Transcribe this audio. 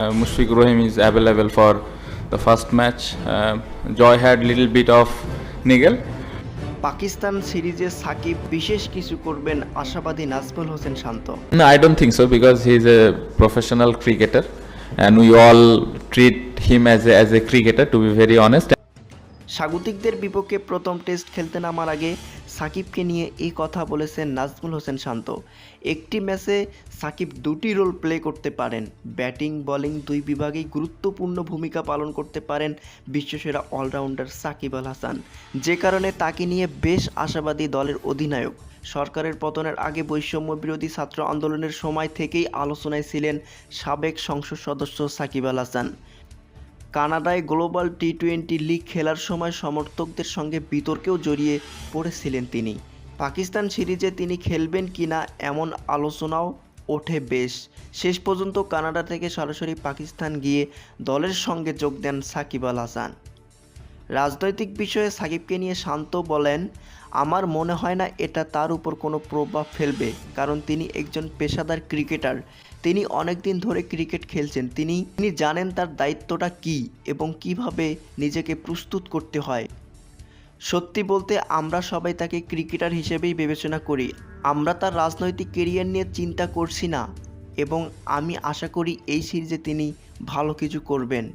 Uh, Mushfiq Rahim is available for the first match. Uh, Joy had little bit of niggle. Pakistan সিরিজে সাকিব বিশেষ কিছু করবেন আশাবাদী নাজমুল হোসেন শান্ত No, I don't think so because he is a professional cricketer, and we all treat him as a, as a cricketer. To be very honest, স্বাগতিকদের বিপক্ষে প্রথম test খেলতে নামার আগে সাকিবকে নিয়ে এই কথা বলেছেন নাজমুল হোসেন শান্ত। একটি ম্যাচে সাকিব দুটি রোল প্লে করতে পারেন। ব্যাটিং, বোলিং দুই বিভাগেই গুরুত্বপূর্ণ ভূমিকা পালন করতে পারেন বিশ্বসেরা অলরাউন্ডার সাকিব আল হাসান। যে কারণে তাকে নিয়ে বেশ আশাবাদী দলের অধিনায়ক। সরকারের পতনের আগে বৈষম্য বিরোধী ছাত্র আন্দোলনের সময় থেকেই আলোচনায় ছিলেন সাবেক সংসদ সদস্য সাকিব আল হাসান। কানাডায় গ্লোবাল টি টোয়েন্টি লিগ খেলার সময় সমর্থকদের সঙ্গে বিতর্কেও জড়িয়ে পড়েছিলেন তিনি। পাকিস্তান সিরিজে তিনি খেলবেন কিনা এমন আলোচনাও ওঠে বেশ। শেষ পর্যন্ত কানাডা থেকে সরাসরি পাকিস্তান গিয়ে দলের সঙ্গে যোগ দেন সাকিব আল হাসান। রাজনৈতিক বিষয়ে সাকিবকে নিয়ে শান্ত বলেন, আমার মনে হয় না এটা তার উপর কোনো প্রভাব ফেলবে, কারণ তিনি একজন পেশাদার ক্রিকেটার। তিনি অনেক দিন ধরে ক্রিকেট খেলছেন। তিনি তিনি জানেন তার দায়িত্বটা কী এবং কীভাবে নিজেকে প্রস্তুত করতে হয়। সত্যি বলতে, আমরা সবাই তাকে ক্রিকেটার হিসেবেই বিবেচনা করি। আমরা তার রাজনৈতিক কেরিয়ার নিয়ে চিন্তা করছি না এবং আমি আশা করি এই সিরিজে তিনি ভালো কিছু করবেন।